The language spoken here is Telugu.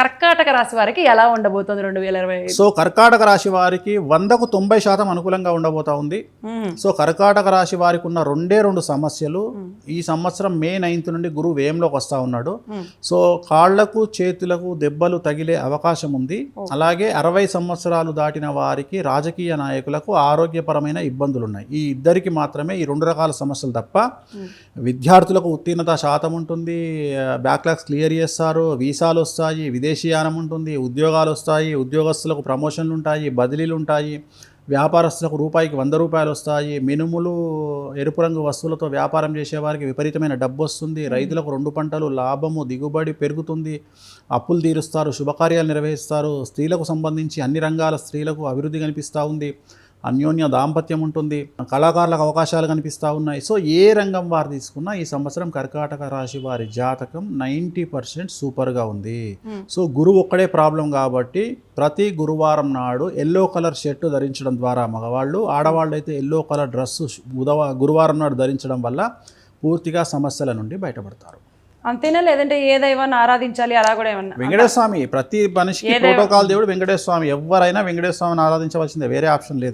కర్కాటక రాశి వారికి ఎలా ఉండబోతుంది రెండు వేల ఇరవై సో కర్కాటక రాశి వారికి వందకు తొంభై శాతం అనుకూలంగా ఉండబోతా ఉంది. సో కర్కాటక రాశి వారికి ఉన్న రెండే రెండు సమస్యలు ఈ సంవత్సరం మే నైన్త్ నుండి గురువు వేయంలోకి వస్తా ఉన్నాడు. సో కాళ్ళకు చేతులకు దెబ్బలు తగిలే అవకాశం ఉంది. అలాగే అరవై సంవత్సరాలు దాటిన వారికి రాజకీయ నాయకులకు ఆరోగ్యపరమైన ఇబ్బందులు ఉన్నాయి. ఈ ఇద్దరికి మాత్రమే ఈ రెండు రకాల సమస్యలు తప్ప విద్యార్థులకు ఉత్తీర్ణత శాతం ఉంటుంది. బ్యాక్లాగ్స్ క్లియర్ చేస్తారు. వీసాలు వస్తాయి. విదేశీయానం ఉంటుంది ఉద్యోగాలు వస్తాయి ఉద్యోగస్తులకు ప్రమోషన్లు ఉంటాయి బదిలీలు ఉంటాయి వ్యాపారస్తులకు రూపాయికి వంద రూపాయలు వస్తాయి మినుములు ఎరుపు రంగు వస్తువులతో వ్యాపారం చేసేవారికి విపరీతమైన డబ్బు వస్తుంది రైతులకు రెండు పంటలు లాభము దిగుబడి పెరుగుతుంది అప్పులు తీరుస్తారు శుభకార్యాలు నిర్వహిస్తారు స్త్రీలకు సంబంధించి అన్ని రంగాల స్త్రీలకు అభివృద్ధి కనిపిస్తూ ఉంది. అన్యోన్య దాంపత్యం ఉంటుంది. కళాకారులకు అవకాశాలు కనిపిస్తూ ఉన్నాయి. సో ఏ రంగం వారు తీసుకున్నా ఈ సంవత్సరం కర్కాటక రాశి వారి జాతకం నైంటీ పర్సెంట్ సూపర్గా ఉంది. సో గురువు ఒక్కడే ప్రాబ్లం కాబట్టి ప్రతి గురువారం నాడు ఎల్లో కలర్ షర్ట్ ధరించడం ద్వారా మగవాళ్ళు ఆడవాళ్ళు అయితే ఎల్లో కలర్ డ్రెస్సు బుధవా గురువారం నాడు ధరించడం వల్ల పూర్తిగా సమస్యల నుండి బయటపడతారు. అంతేనా? లేదంటే ఏ దైవాన్ని ఆరాధించాలి? అలా కూడా ఏమన్నా వెంకటేశ్వర స్వామి ప్రతి మనిషికి? ప్రోటోకాల్ దేవుడు వెంకటేశ్వర స్వామి. ఎవరైనా వెంకటేశ్వర స్వామిని ఆరాధించవలసిందే. వేరే ఆప్షన్ లేదు.